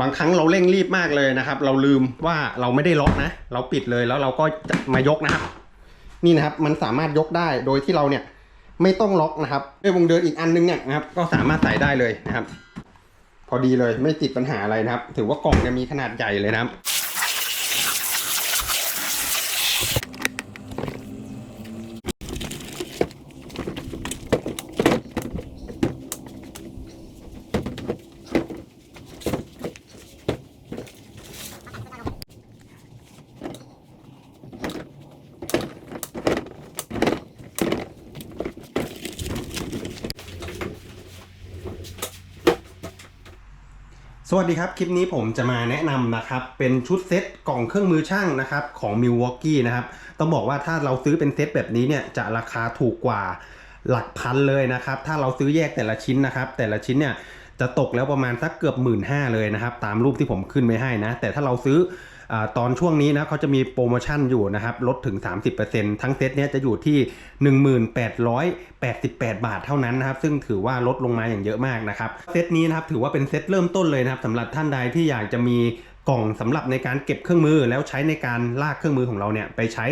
บางครั้งเราเร่งรีบมากเลยนะครับ เราลืมว่าเราไม่ได้ล็อกนะ เราปิดเลยแล้วเราก็มายกนะครับ นี่นะครับมันสามารถยกได้โดยที่เราเนี่ยไม่ต้องล็อกนะครับด้วยวงเดินอีกอันนึงเนี่ยนะครับ ก็สามารถใส่ได้เลยนะครับ พอดีเลยไม่ติดปัญหาอะไรนะครับ ถือว่ากล่องเนี่ยมีขนาดใหญ่เลยนะครับ สวัสดีครับ คลิปนี้ผมจะมาแนะนำนะครับ เป็นชุดเซ็ตกล่องเครื่องมือช่างนะครับของ Milwaukee นะครับ ต้องบอกว่าถ้าเราซื้อเป็นเซ็ตแบบนี้เนี่ยจะราคาถูกกว่าหลักพันเลยนะครับ ถ้าเราซื้อแยกแต่ละชิ้นนะครับ แต่ละชิ้นเนี่ยจะตกแล้วประมาณสักเกือบหมื่นห้าเลยนะครับ ตามรูปที่ผมขึ้นไว้ให้นะ แต่ถ้าเราซื้อ ตอนช่วงนี้นะเขาจะมีโปรโมชั่นอยู่นะครับลดถึง 30%ทั้งเซตเนี้ยจะอยู่ที่ 1888 บาทเท่านั้นนะครับ ซึ่งถือว่าลดลงมาอย่างเยอะมากนะครับเซตนี้นะครับถือว่าเป็นเซตเริ่มต้นเลยนะครับสำหรับท่านใดที่อยากจะมีกล่องสำหรับในการเก็บเครื่องมือแล้วใช้ในการลากเครื่องมือของเราเนี่ยไปใช้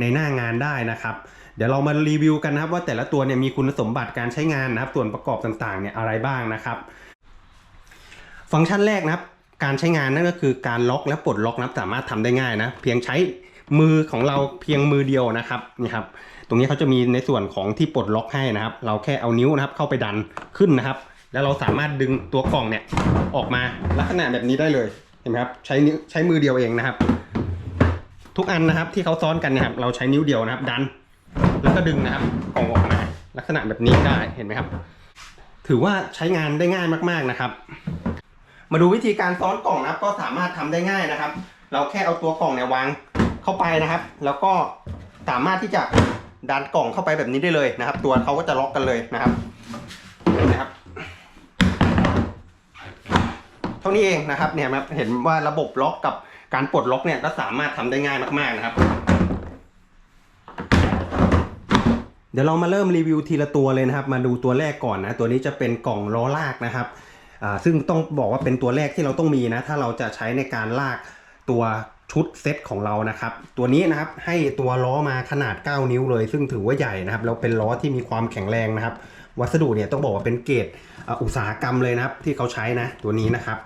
ในหน้างานได้นะครับ เดี๋ยวเรามารีวิวกันนะครับว่าแต่ละตัวเนี่ยมีคุณสมบัติการใช้งานนะครับ ส่วนประกอบต่างๆเนี่ยอะไรบ้างนะครับ ฟังก์ชันแรกนะครับ การใช้งานนั่นก็คือการล็อกและปลดล็อกนับสามารถทำได้ง่ายนะ เพียงใช้มือของเราเพียงมือเดียวนะครับนี่ครับ ตรงนี้เขาจะมีในส่วนของที่ปลดล็อกให้นะครับ เราแค่เอานิ้วนะครับเข้าไปดันขึ้นนะครับ แล้วเราสามารถดึงตัวกล่องเนี่ยออกมาลักษณะแบบนี้ได้เลยเห็นไหมครับใช้นิ้วใช้มือเดียวเองนะครับ ทุกอันนะครับที่เขาซ้อนกันนี่ยครับ เราใช้นิ้วเดียวนะครับ ดัน แล้วก็ดึงนะครับกล่องออกมา ลักษณะแบบนี้ได้เห็นไหมครับ ถือว่าใช้งานได้ง่ายมาก ๆนะครับ มาดูวิธีการซ้อนกล่องนะครับ ก็สามารถทำได้ง่ายนะครับ เราแค่เอาตัวกล่องเนี่ยวางเข้าไปนะครับ แล้วก็สามารถที่จะดันกล่องเข้าไปแบบนี้ได้เลยนะครับ ตัวเขาก็จะล็อกกันเลยนะครับนไหมครับ เท่านี้เองนะครับเนี่ยครับเห็นว่าระบบล็อกกับการปลดล็อกเนี่ยก็สามารถทำได้ง่ายมากๆนะครับ เดี๋ยวเรามาเริ่มรีวิวทีละตัวเลยนะครับ มาดูตัวแรกก่อนนะ ตัวนี้จะเป็นกล่องล้อลากนะครับ ซึ่งต้องบอกว่าเป็นตัวแรกที่เราต้องมีนะ ถ้าเราจะใช้ในการลากตัวชุดเซตของเรานะครับ ตัวนี้นะครับให้ตัวล้อมาขนาด 9 นิ้วเลย ซึ่งถือว่าใหญ่นะครับแล้วเป็นล้อที่มีความแข็งแรงนะครับ วัสดุเนี่ยต้องบอกว่าเป็นเกรดอุตสาหกรรมเลยนะครับ ที่เขาใช้นะตัวนี้นะครับ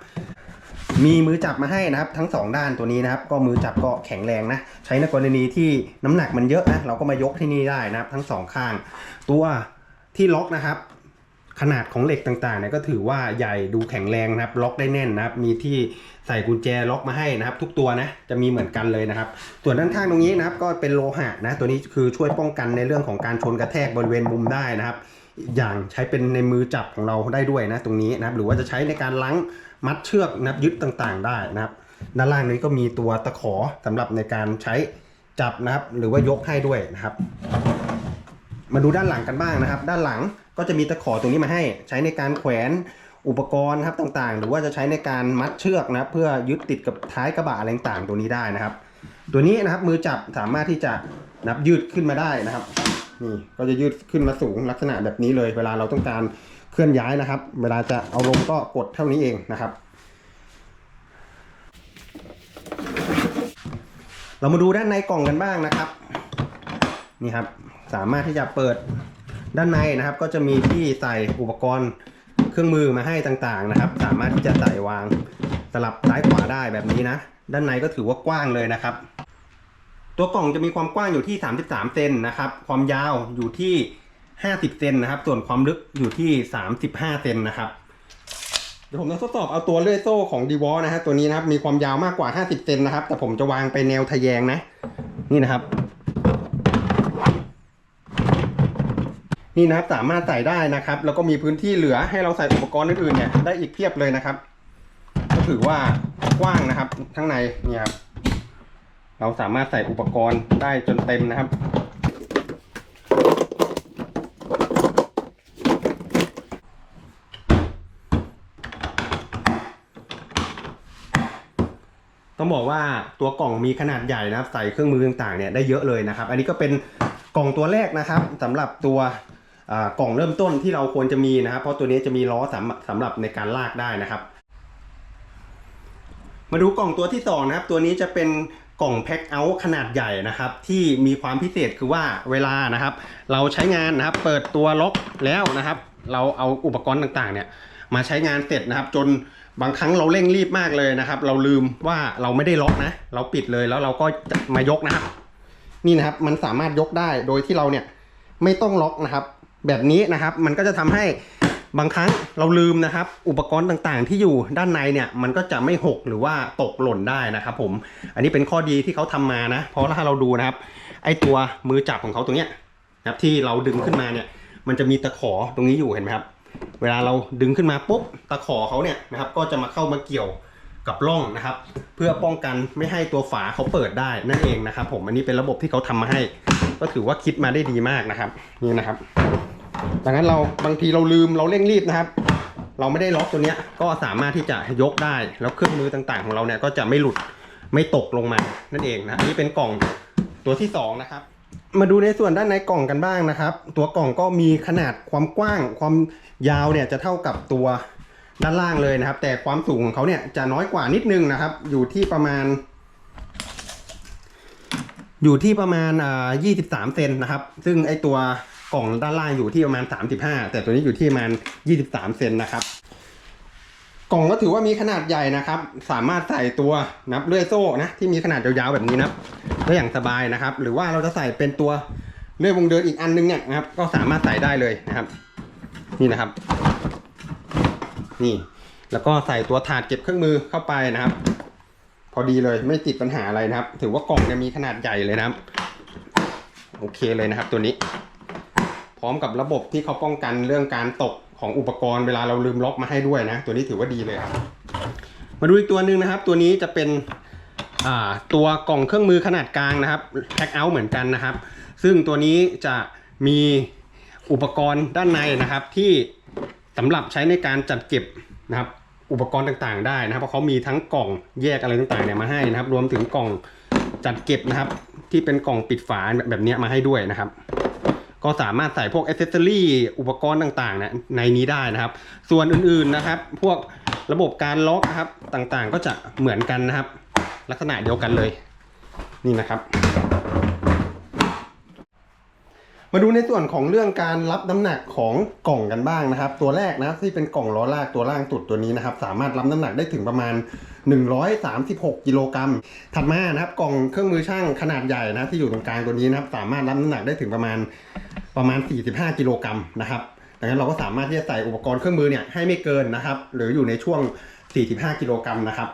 มีมือจับมาให้นะครับ ทั้งสองด้านตัวนี้นะครับ ก็มือจับก็แข็งแรงนะ ใช้ในกรณีที่น้ำหนักมันเยอะนะเราก็มายกที่นี่ได้นะครับ ทั้งสองข้าง ตัวที่ล็อกนะครับ ขนาดของเหล็กต่างๆเนี่ยก็ถือว่าใหญ่ดูแข็งแรงนะครับ ล็อกได้แน่นนะครับ มีที่ใส่กุญแจล็อกมาให้นะครับ ทุกตัวนะจะมีเหมือนกันเลยนะครับ ส่วนด้านข้างตรงนี้นะครับ ก็เป็นโลหะนะตัวนี้คือช่วยป้องกันในเรื่องของการชนกระแทกบริเวณมุมได้นะครับอย่างใช้เป็นในมือจับของเราได้ด้วยนะตรงนี้นะครับ หรือว่าจะใช้ในการล้างมัดเชือกนะครับยึดต่างๆ ได้นะครับ ด้านล่างนี้ก็มีตัวตะขอสำหรับในการใช้จับนะครับ หรือว่ายกให้ด้วยนะครับ มาดูด้านหลังกันบ้างนะครับ ด้านหลัง ก็จะมีตะขอตรงนี้มาให้ใช้ในการแขวนอุปกรณ์ครับต่างๆ หรือว่าจะใช้ในการมัดเชือกนะครับ เพื่อยึดติดกับท้ายกระบะอะไรต่างๆตัวนี้ได้นะครับ ตัวนี้นะครับมือจับสามารถที่จะนับยืดขึ้นมาได้นะครับนี่ก็จะยืดขึ้นมาสูงลักษณะแบบนี้เลย เวลาเราต้องการเคลื่อนย้ายนะครับ เวลาจะเอาลงก็กดเท่านี้เองนะครับ เรามาดูด้านในกล่องกันบ้างนะครับนี่ครับ สามารถที่จะเปิด ด้านในนะครับก็จะมีที่ใส่อุปกรณ์เครื่องมือมาให้ต่างๆนะครับ สามารถที่จะใส่วางสลับซ้ายขวาได้แบบนี้นะ ด้านในก็ถือว่ากว้างเลยนะครับ ตัวกล่องจะมีความกว้างอยู่ที่ 33 เซนนะครับ ความยาวอยู่ที่ 50 เซนนะครับ ส่วนความลึกอยู่ที่ 35 เซนนะครับ เดี๋ยวผมจะทดสอบเอาตัวเลื่อยโซ่ของดีวอนะฮะตัวนี้นะครับมีความยาวมากกว่า 50 เซนนะครับ แต่ผมจะวางไปแนวทะแยงนะ นี่นะครับ นี่นะครับสามารถใส่ได้นะครับ แล้วก็มีพื้นที่เหลือให้เราใส่อุปกรณ์อื่นๆเนี่ยได้อีกเพียบเลยนะครับ ก็ถือว่ากว้างนะครับข้างในเนี่ยครับเราสามารถใส่อุปกรณ์ได้จนเต็มนะครับต้องบอกว่าตัวกล่องมีขนาดใหญ่นะครับ ใส่เครื่องมือต่างๆเนี่ยได้เยอะเลยนะครับ อันนี้ก็เป็นกล่องตัวแรกนะครับสำหรับตัว กล่องเริ่มต้นที่เราควรจะมีนะครับ เพราะตัวนี้จะมีล้อสำสำหรับในการลากได้นะครับ มาดูกล่องตัวที่สองนะครับ ตัวนี้จะเป็นกล่องแพ็คเอาท์ขนาดใหญ่นะครับ ที่มีความพิเศษคือว่าเวลานะครับ เราใช้งานนะครับ เปิดตัวล็อกแล้วนะครับ เราเอาอุปกรณ์ต่างๆ เนี่ย มาใช้งานเสร็จนะครับ จนบางครั้งเราเร่งรีบมากเลยนะครับ เราลืมว่าเราไม่ได้ล็อกนะ เราปิดเลยแล้วเราก็มายกนะครับ นี่นะครับมันสามารถยกได้โดยที่เราเนี่ยไม่ต้องล็อกนะครับ แบบนี้นะครับ มันก็จะทำให้บางครั้งเราลืมนะครับ อุปกรณ์ต่างๆ ที่อยู่ด้านในเนี่ยมันก็จะไม่หกหรือว่าตกหล่นได้นะครับ ผม อันนี้เป็นข้อดีที่เขาทำมานะ เพราะถ้าเราดูนะครับ ไอตัวมือจับของเขาตรงเนี้ยนะครับที่เราดึงขึ้นมาเนี่ยมันจะมีตะขอตรงนี้อยู่เห็นไหมครับ เวลาเราดึงขึ้นมาปุ๊บตะขอเขาเนี่ยนะครับ ก็จะมาเข้ามาเกี่ยวกับร่องนะครับ เพื่อป้องกันไม่ให้ตัวฝาเขาเปิดได้นั่นเองนะครับ ผมอันนี้เป็นระบบที่เขาทำมาให้ ก็ถือว่าคิดมาได้ดีมากนะครับ นี่นะครับ ดังนั้นเราบางทีเราลืมเราเร่งรีบนะครับ เราไม่ได้ล็อกตัวเนี้ยก็สามารถที่จะยกได้ แล้วเครื่องมือต่างๆ ของเราเนี่ยก็จะไม่หลุดไม่ตกลงมานั่นเองนะนนี้เป็นกล่องตัวที่สองนะครับมาดูในส่วนด้านในกล่องกันบ้างนะครับ ตัวกล่องก็มีขนาดความกว้าง ความยาวเนี่ยจะเท่ากับตัวด้านล่างเลยนะครับ แต่ความสูงของเขาเนี่ยจะน้อยกว่านิดนึงนะครับ อยู่ที่ประมาณ อยู่ที่ประมาณอ่า23 เซนนะครับ ซึ่งไอตัว กล่องด้านล่างอยู่ที่ประมาณ 35 แต่ตัวนี้อยู่ที่ประมาณ 23 เซนนะครับ กล่องก็ถือว่ามีขนาดใหญ่นะครับ สามารถใส่ตัวนับเลื่อยโซ่นะที่มีขนาดยาวๆแบบนี้นะได้อย่างสบายนะครับ หรือว่าเราจะใส่เป็นตัวเลื่อยวงเดินอีกอันนึงเนี่ยนะครับ ก็สามารถใส่ได้เลยนะครับ นี่นะครับ นี่ แล้วก็ใส่ตัวถาดเก็บเครื่องมือเข้าไปนะครับ พอดีเลยไม่ติดปัญหาอะไรนะครับ ถือว่ากล่องเนี่ยมีขนาดใหญ่เลยนะครับ โอเคเลยนะครับตัวนี้ พร้อมกับระบบที่เขาป้องกันเรื่องการตกของอุปกรณ์เวลาเราลืมล็อกมาให้ด้วยนะ ตัวนี้ถือว่าดีเลยครับมาดูอีกตัวหนึ่งนะครับ ตัวนี้จะเป็นตัวกล่องเครื่องมือขนาดกลางนะครับแพ็คเอาท์เหมือนกันนะครับ ซึ่งตัวนี้จะมีอุปกรณ์ด้านในนะครับ ที่สำหรับใช้ในการจัดเก็บนะครับอุปกรณ์ต่างๆได้นะครับ เพราะเขามีทั้งกล่องแยกอะไรต่างๆเนี่ยมาให้นะครับ รวมถึงกล่องจัดเก็บนะครับ ที่เป็นกล่องปิดฝาแบบนี้มาให้ด้วยนะครับ ก็สามารถใส่พวกอ c เซสซอรี่อุปกรณ์ต่างๆนี่ยในนี้ได้นะครับ ส่วนอื่นๆนะครับ พวกระบบการล็อกนะครับต่างๆ ก็จะเหมือนกันนะครับ ลักษณะเดียวกันเลย นี่นะครับ มาดูในส่วนของเรื่องการรับน้ำหนักของกล่องกันบ้างนะครับ ตัวแรกนะที่เป็นกล่องล้อลากตัวล่างสุดตัวนี้นะครับ สามารถรับน้ำหนักได้ถึงประมาณ 136 กิโลกรัม ถัดมานะครับกล่องเครื่องมือช่างขนาดใหญ่นะที่อยู่ตรงกลางตัวนี้นะครับสามารถรับน้ำหนักได้ถึงประมาณประมาณ 45 กิโลกรัมนะครับดังนั้นเราก็สามารถที่จะใส่อุปกรณ์เครื่องมือเนี่ยให้ไม่เกินนะครับหรืออยู่ในช่วง 45 กิโลกรัมนะครับ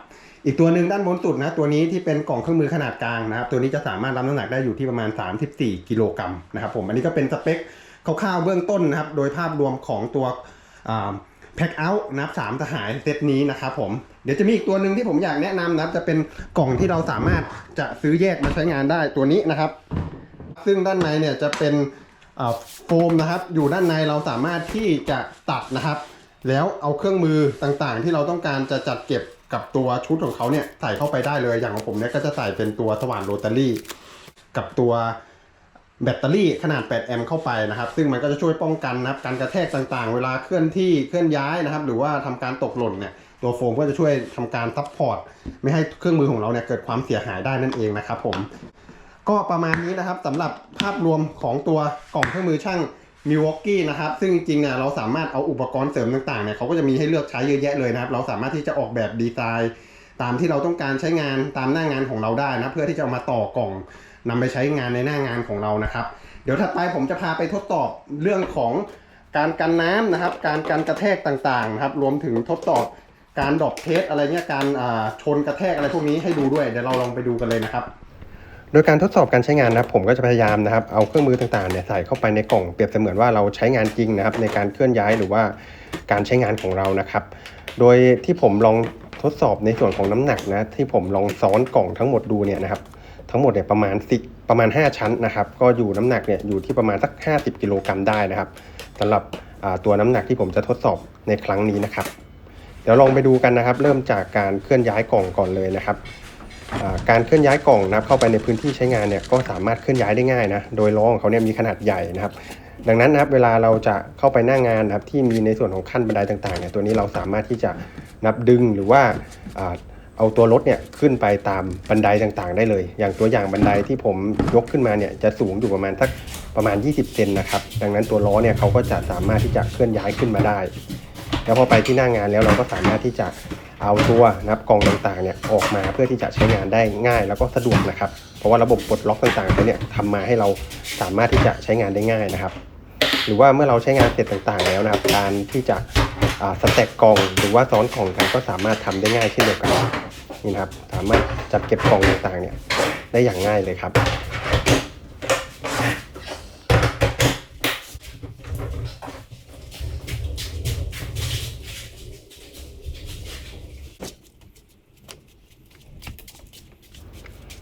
อีกตัวหนึ่งด้านบนสุดนะตัวนี้ที่เป็นกล่องเครื่องมือขนาดกลางนะครับตัวนี้จะสามารถรับน้ำหนักได้อยู่ที่ประมาณ 34 กิโลกรัมนะครับผมอันนี้ก็เป็นสเปคคร่าวๆเบื้องต้นนะครับโดยภาพรวมของตัว แพ็คเอาท์นะครับสามสหายเซตนี้นะครับผมเดี๋ยวจะมีอีกตัวหนึ่งที่ผมอยากแนะนำนะครับ จะเป็นกล่องที่เราสามารถจะซื้อแยกมาใช้งานได้ตัวนี้นะครับ ซึ่งด้านในเนี่ยจะเป็นโฟมนะครับ อยู่ด้านในเราสามารถที่จะตัดนะครับ แล้วเอาเครื่องมือต่างๆ ที่เราต้องการจะจัดเก็บกับตัวชุดของเขาเนี่ยใส่เข้าไปได้เลยอย่างของผมเนี่ยก็จะใส่เป็นตัวสว่านโรตารี่ กับตัว แบตเตอรี่ขนาด 8 แอมป์เข้าไปนะครับ ซึ่งมันก็จะช่วยป้องกันนะครับการกระแทกต่างๆ เวลาเคลื่อนที่เคลื่อนย้ายนะครับ หรือว่าทำการตกหล่นเนี่ยตัวโฟมก็จะช่วยทำการซัพพอร์ตไม่ให้เครื่องมือของเราเนี่ยเกิดความเสียหายได้นั่นเองนะครับผมก็ประมาณนี้นะครับสำหรับภาพรวมของตัวกล่องเครื่องมือช่าง Milwaukee นะครับซึ่งจริงๆเนี่ยเราสามารถเอาอุปกรณ์เสริมต่างๆเนี่ยเขาก็จะมีให้เลือกใช้เยอะแยะเลยนะครับ เราสามารถที่จะออกแบบดีไซน์ ตามที่เราต้องการใช้งานตามหน้างานของเราได้นะเพื่อที่จะเอามาต่อกล่อง นำไปใช้งานในหน้างานของเรานะครับ เดี๋ยวถัดไปผมจะพาไปทดสอบเรื่องของการกันน้ำนะครับ การกันกระแทกต่างๆนะครับ รวมถึงทดสอบการดรอปเทสอะไรเนี่ยการอ่าชนกระแทกอะไรพวกนี้ให้ดูด้วยเดี๋ยวเราลองไปดูกันเลยนะครับโดยการทดสอบการใช้งานนะครับ ผมก็จะพยายามนะครับเอาเครื่องมือต่างๆเนี่ยใส่เข้าไปในกล่องเปรียบเสมือนว่าเราใช้งานจริงนะครับ ในการเคลื่อนย้ายหรือว่าการใช้งานของเรานะครับ โดยที่ผมลองทดสอบในส่วนของน้ำหนักนะที่ผมลองซ้อนกล่องทั้งหมดดูเนี่ยนะครับ ทั้งหมดเนี่ยประมาณสิประมาณ 5 ชั้นนะครับ ก็อยู่น้ำหนักเนี่ยอยู่ที่ประมาณสัก 50 กิโลกรัมได้นะครับสำหรับตัวน้ำหนักที่ผมจะทดสอบในครั้งนี้นะครับ เดี๋ยวลองไปดูกันนะครับ เริ่มจากการเคลื่อนย้ายกล่องก่อนเลยนะครับการเคลื่อนย้ายกล่องนะครับเข้าไปในพื้นที่ใช้งานเนี่ยก็สามารถเคลื่อนย้ายได้ง่ายนะโดยล้อของเขาเนี่ยมีขนาดใหญ่นะครับ ดังนั้นนะครับเวลาเราจะเข้าไปหน้างงานนะครับที่มีในส่วนของขั้นบันไดต่างๆเนี่ยตัวนี้เราสามารถที่จะนับดึงหรือว่าอ่า เอาตัวรถเนี่ยขึ้นไปตามบันไดต่างๆ ได้เลย อย่างตัวอย่างบันไดที่ผมยกขึ้นมาเนี่ยจะสูงอยู่ประมาณสักประมาณ 20 เซนนะครับ ดังนั้นตัวล้อเนี่ยเขาก็จะสามารถที่จะเคลื่อนย้ายขึ้นมาได้ แล้วพอไปที่หน้างานแล้วเราก็สามารถที่จะเอาตัวนับกล่องต่างๆเนี่ยออกมาเพื่อที่จะใช้งานได้ง่ายแล้วก็สะดวกนะครับ เพราะว่าระบบปลดล็อกต่างๆตัวเนี่ยทำมาให้เราสามารถที่จะใช้งานได้ง่ายนะครับ หรือว่าเมื่อเราใช้งานเสร็จต่างๆ แล้วนะครับ การที่จะสแต็กกล่องหรือว่าซ้อนกล่องกันก็สามารถทำได้ง่ายเช่นเดียวกัน นี่นะครับสามารถจัดเก็บกล่องต่างๆเนี่ยได้อย่างง่ายเลยครับ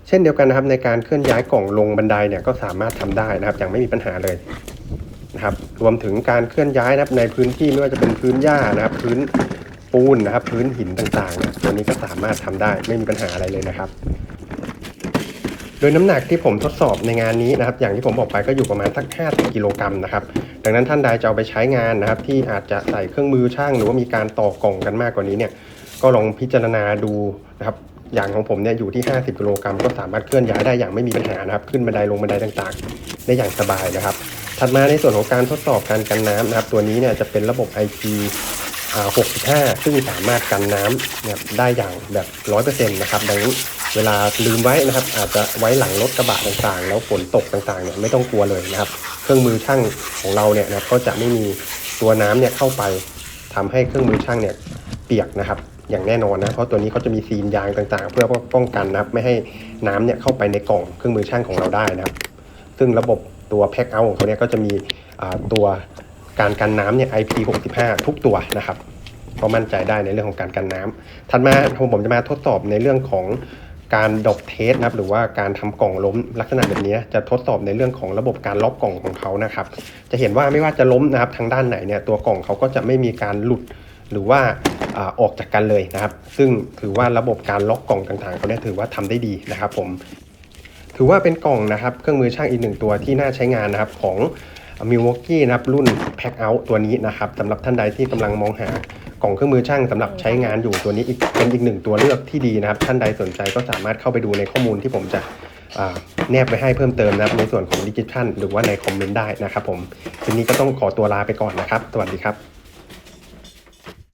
เช่นเดียวกันนะครับในการเคลื่อนย้ายกล่องลงบันไดเนี่ยก็สามารถทำได้นะครับอย่างไม่มีปัญหาเลยนะครับ รวมถึงการเคลื่อนย้ายนะครับในพื้นที่ไม่ว่าจะเป็นพื้นหญ้านะครับ พื้น ปูนนะครับ พื้นหินต่างๆนี่ยตัวนี้ก็สามารถทำได้ไม่มีปัญหาอะไรเลยนะครับ โดยน้ำหนักที่ผมทดสอบในงานนี้นะครับ อย่างที่ผมบอกไปก็อยู่ประมาณสัก50กิโลกรัมนะครับดังนั้นท่านใดจะเอาไปใช้งานนะครับ ที่อาจจะใส่เครื่องมือช่างหรือว่ามีการต่อกล่องกันมากกว่านี้เนี่ยก็ลองพิจารณาดูนะครับอย่างของผมเนี่ยอยู่ที่ 50กิโลกรัมก็สามารถเคลื่อนย้ายได้อย่างไม่มีปัญหานะครับ ขึ้นบันไดลงบันไดต่างๆ ได้อย่างสบายนะครับ ถัดมาในส่วนของการทดสอบการกันน้ำนะครับ ตัวนี้เนี่ยจะเป็นระบบ IP อ่า 65 ซึ่งสามารถกันน้ำเนี่ยได้อย่างแบบ 100%นะครับดังนั้นเวลาลืมไว้นะครับ อาจจะไว้หลังรถกระบะต่างๆ แล้วฝนตกต่างๆเนี่ยไม่ต้องกลัวเลยนะครับ เครื่องมือช่างของเราเนี่ยนะก็จะไม่มีตัวน้ำเนี่ยเข้าไปทำให้เครื่องมือช่างเนี่ยเปียกนะครับ อย่างแน่นอนนะเพราะตัวนี้เขาจะมีซีนยางต่างๆ เพื่อป้องกันนะครับไม่ให้น้ำเนี่ยเข้าไปในกล่องเครื่องมือช่างของเราได้นะครับ ซึ่งระบบตัวแพ็คเอาท์ของเขาเนี่ยก็จะมีตัว การกันน้ำเนี่ย IP65 ทุกตัวนะครับก็มั่นใจได้ในเรื่องของการกันน้ำถัดมาผมผมจะมาทดสอบในเรื่องของการดอกเทสนะครับหรือว่าการทำกล่องล้มลักษณะแบบนี้จะทดสอบในเรื่องของระบบการล็อกกล่องของเขานะครับ จะเห็นว่าไม่ว่าจะล้มนะครับทางด้านไหนเนี่ยตัวกล่องเขาก็จะไม่มีการหลุดหรือว่าออกจากกันเลยนะครับ ซึ่งถือว่าระบบการล็อกกล่องต่างๆเขาเนี่ยถือว่าทำได้ดีนะครับ ผม ถือว่าเป็นกล่องนะครับ เครื่องมือช่างอีกหนึ่งตัวที่น่าใช้งานนะครับของ มิวอกกี้นะครับรุ่นแพ็คเอาตัวนี้นะครับสำหรับท่านใดที่กำลังมองหากล่องเครื่องมือช่างสำหรับใช้งานอยู่ตัวนี้อีกเป็นอีกหนึ่งตัวเลือกที่ดีนะครับ ท่านใดสนใจก็สามารถเข้าไปดูในข้อมูลที่ผมจะแนบไปให้เพิ่มเติมนะครับ ในส่วนของดิจิทัลหรือว่าในคอมเมนต์ได้นะครับผมทีนี้ก็ต้องขอตัวลาไปก่อนนะครับ สวัสดีครับ